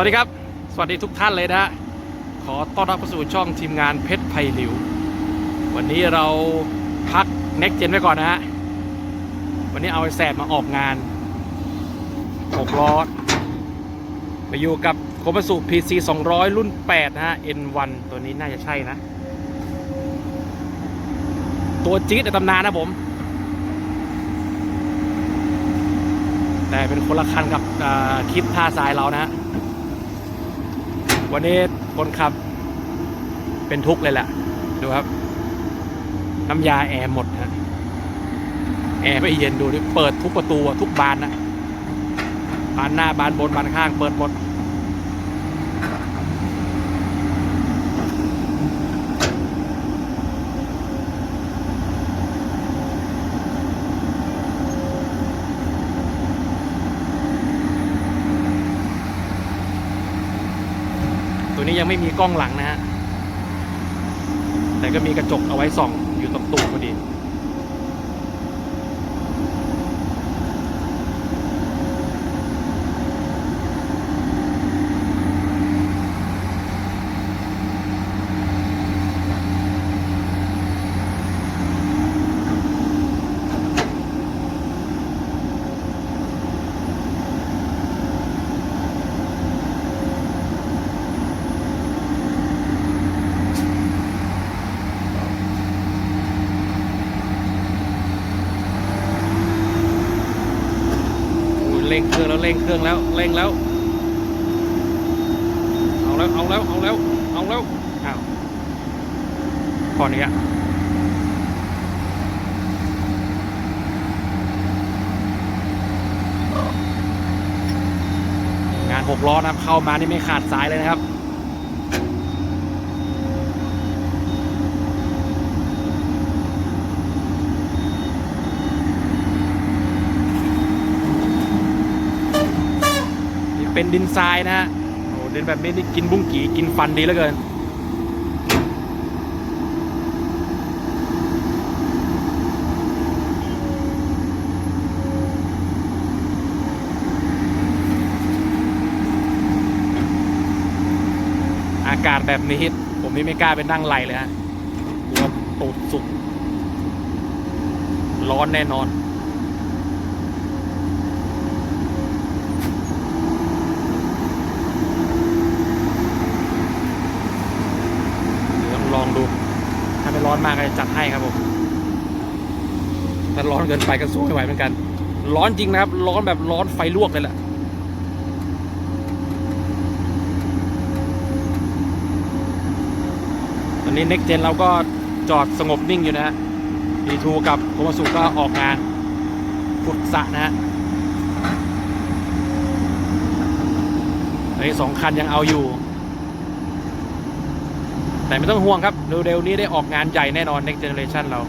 วัสดีครับ สวัสดีทุกท่านเลยนะฮะ ขอต้อนรับเข้าสู่ช่องทีมงานเพชรไพลิว วันนี้เราพัก Next Gen ไว้ก่อนนะฮะ วันนี้เอาไอ้แสบมาออกงาน6ล้อไปอยู่กับโคมาสุ PC 200 รุ่น 8 นะฮะ N1 ตัวนี้น่าจะใช่นะ ตัวจี๊ดในตำนานนะผม แต่เป็นคนละคันกับคลิปท่าทรายเรานะฮะ วันนี้คนขับเป็นทุกข์เลยแหละดูครับ น้ำยาแอร์หมดฮะแอร์ไม่เย็นดูดิเปิดทุกประตูทุกบานนะบานหน้าบานบนบานข้าง เปิดหมด ยังไม่มีกล้องหลังนะฮะ แต่ก็มีกระจกเอาไว้ส่องอยู่ตรงตูพอดี อุ๊ย เร่งเครื่องแล้วเร่งแล้วเร่งแล้วเอาแล้วเอาแล้วเอาแล้วเอาแล้วอ้าวพอนี้อะงานหกล้อนะเข้ามานี่ไม่ขาดสายเลยนะครับ เป็นดินทรายนะฮะโอ้ดินแบบนี้นี่กินบุ้งกี่กินฟันดีเหลือเกินอากาศแบบนี้ผมนี่ไม่กล้าไปนั่งไหลเลยฮะกลัวตูดสุกร้อนแน่นอน เดี๋ยวต้องลองดู ถ้าไม่ ร้อนมากก็จะจัดให้ครับผมถ้าร้อนเกินไปก็สู้ไม่ไหวเหมือนกัน ร้อนจริงนะครับ ร้อนแบบร้อนไฟลวกเลยแหละตอนนี้ Next Gen เราก็จอดสงบนิ่งอยู่นะฮะ D2 กับโคมาสุก็ออกงานขุดสะนะฮะไอ้สองคันยังเอาอยู่ แต่ไม่ต้องห่วงครับ เร็วๆนี้ได้ออกงานใหญ่แน่นอน Next Generation เรา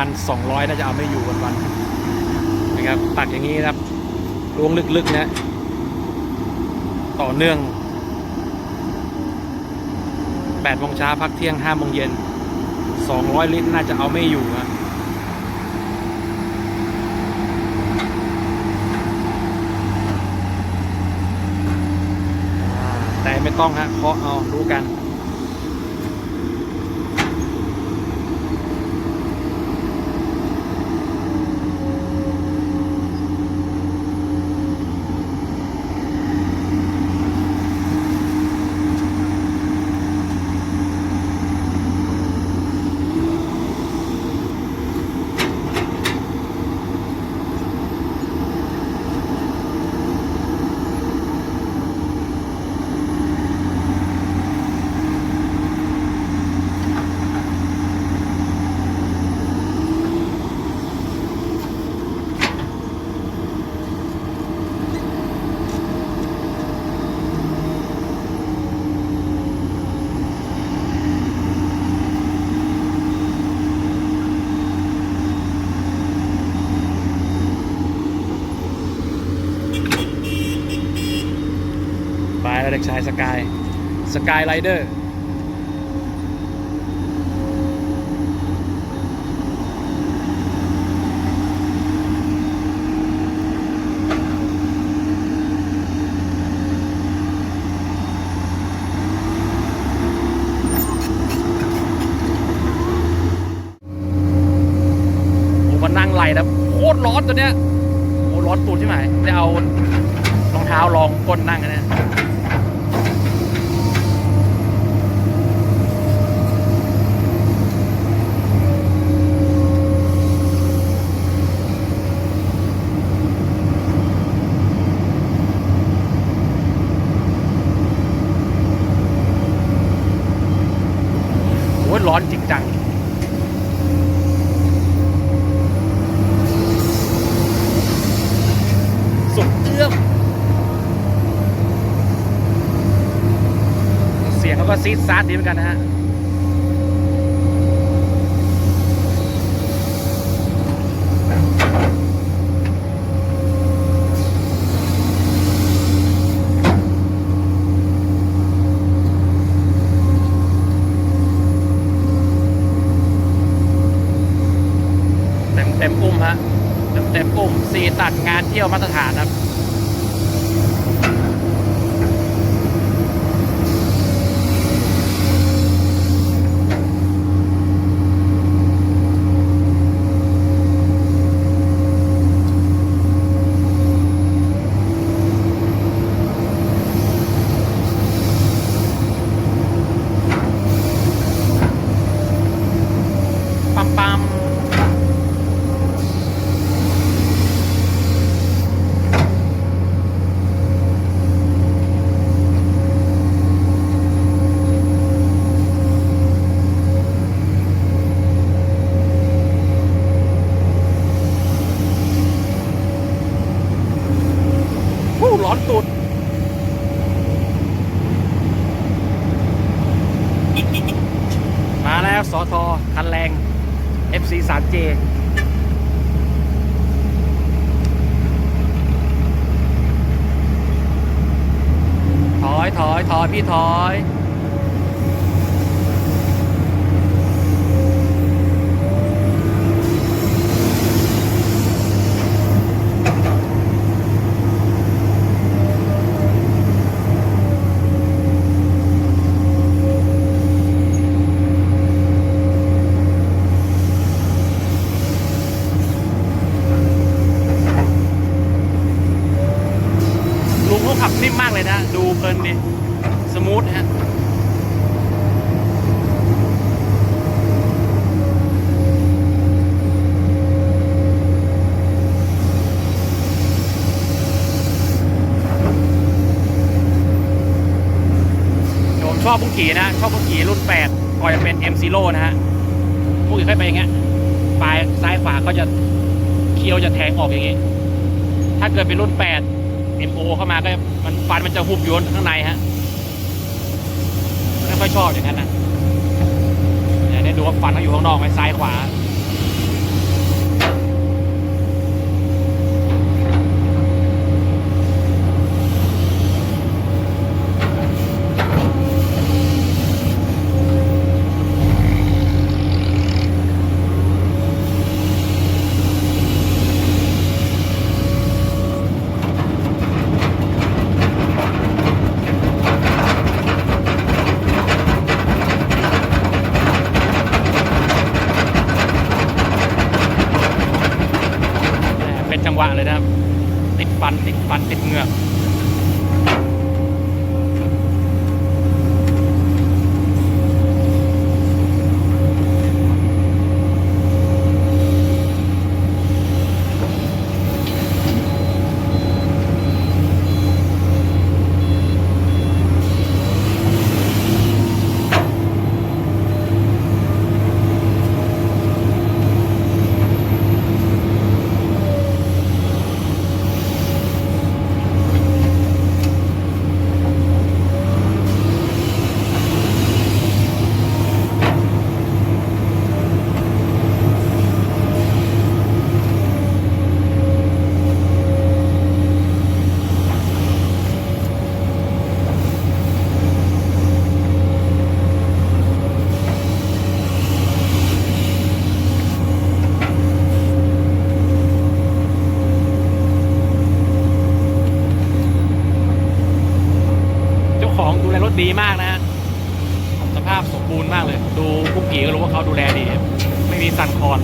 รงแล้วน้ำมัน200 น่าจะเอาไม่อยู่วันวันๆนะครับตักอย่างนี้ครับล้วงลึกๆนะต่อเนื่อง8โมงเช้าพักเที่ยง5โมงเย็น 200 ลิตรน่าจะเอาไม่อยู่นะแต่ไม่ต้องฮะเคาะเอารู้กัน เด็กชายสกายสกายไรเดอร์โอ้มันนั่งไหลนะโคตรร้อนตัวเนี้ยโอ้ร้อนตูดใช่ไหมได้เอารองเท้าลองก้นนั่งกันเนี่ย โอ้ยร้อนจริงจัง สุด เอื้อมเสียงเขาก็ซีดซาดดีเหมือนกันนะฮะ เต็มเต็มอุ้มฮะ เต็มเต็มอุ้มสี ตัดงานเที่ยวมาตรฐานครับ ปั๊มปั๊ม ผู้ ร้อนตุดมาแล้วสอทอคันแรง FC 3J ถอยถอยถอยพี่ถอย ลุงเขาขับนิ่มมากเลยนะ ดูเพลินดี สมูทฮะ ผมช อบผู้ขี่นะชอบผู้ขี่รุ่น8ก่อนจะเป็น M Zero นะฮะผู้ขี่ค่อยไปอย่างเงี้ยปลายซ้ายขวาก็จะเคี้ยวจะแทงออกอย่างงี้ ถ้าเกิดเป็นรุ่น8 MO เข้ามาก็มันฟันมันจะหุบอยู่ข้างในฮะไม่ค่อยชอบอย่างนั้นนะเดี๋ยวด้ดูว่าฟันเขาอยู่ข้างนอกไหมซ้ายขวา เป็นจังหวะเลยนะครับ ติด ฟันติดฟันติดเหงือก ลรถดีมากนะฮะสภาพสมบูรณ์มากเลย ดูกุ๊กกี้ก็รู้ว่าเขาดูแลดีไม่มีสั่นคลอน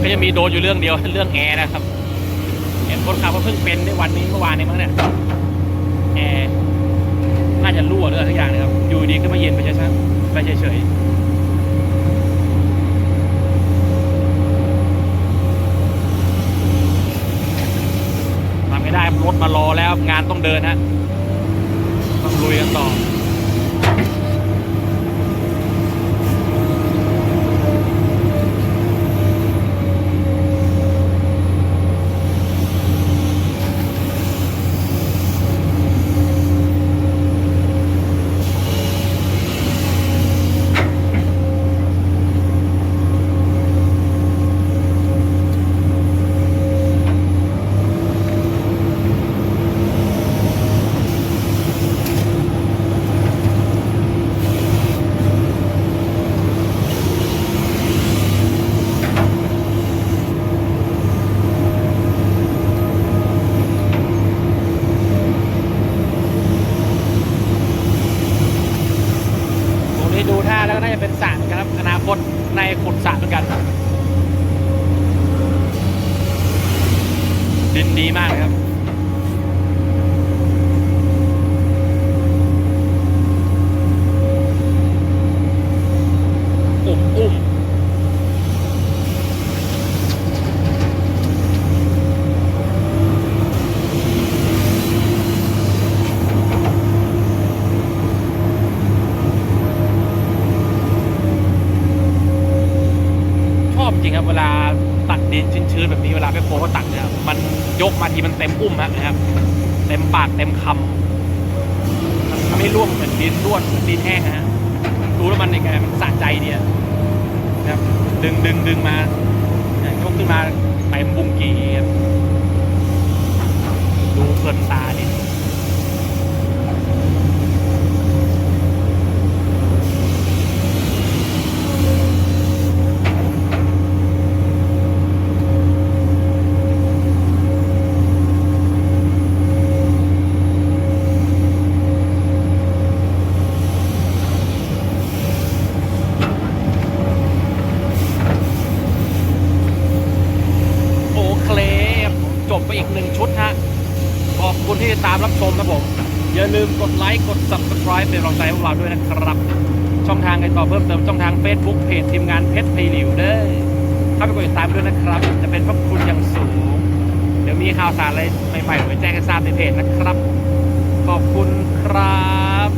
ก็จะมีโดนอยู่เรื่องเดียวเรื่องแอร์นะครับเห็นคนขับว่าเพิ่งเป็นในวันนี้เมื่อวานนี้มั้งเนี่ยแอร์น่าจะรั่วหรืออะไรทุกอย่างนะครับ อยู่ดีก็มาเย็นไปเฉยๆไปเฉยๆทำไม่ได้รถมารอแล้วงานต้องเดินฮะ ต้องลุยกันต่อ ตรงนี้ดูท่าแล้วก็น่าจะเป็นสระเหมือนกันครับ อนาคตในขุดสระเหมือนกัน ดีมากครับ อุ้มอุ้มชอบจริงครับเวลา ตักดินชื้นๆแบบนี้เวลาไปโคก็ตักเนี่ยมันยกมาทีมันเต็มอุ้มฮะนะครับ เต็มปากเต็มคำมันไม่ร่วงเหมือนดินร่วนเหมือนดินแห้งนะฮะดูแล้วมันยังไงมันสะใจดีอะนะครับ ดึงดึงดึงมายกขึ้นมาเต็มบุ้งกีครับดูเพลินตาดิโอเคจ บไปอีกหนึ่งชุดฮะขอบคุณที่ติดตามรับชมนะผม อย่าลืมกดไลค์กด subscribe เป็นกำลังใจพวกเราด้วยนะครับ ช่องทางการติดต่อเพิ่มเติมช่องทาง Facebook เพจทีมงานเพชรพลิวเด้อเข้าไปกดติดตามด้วยนะครับ จะเป็นพระคุณอย่างสูง เดี๋ยวมีข่าวสารอะไรใหม่ๆไว้แจ้งให้ทราบในเพจนะครับ ขอบคุณครับ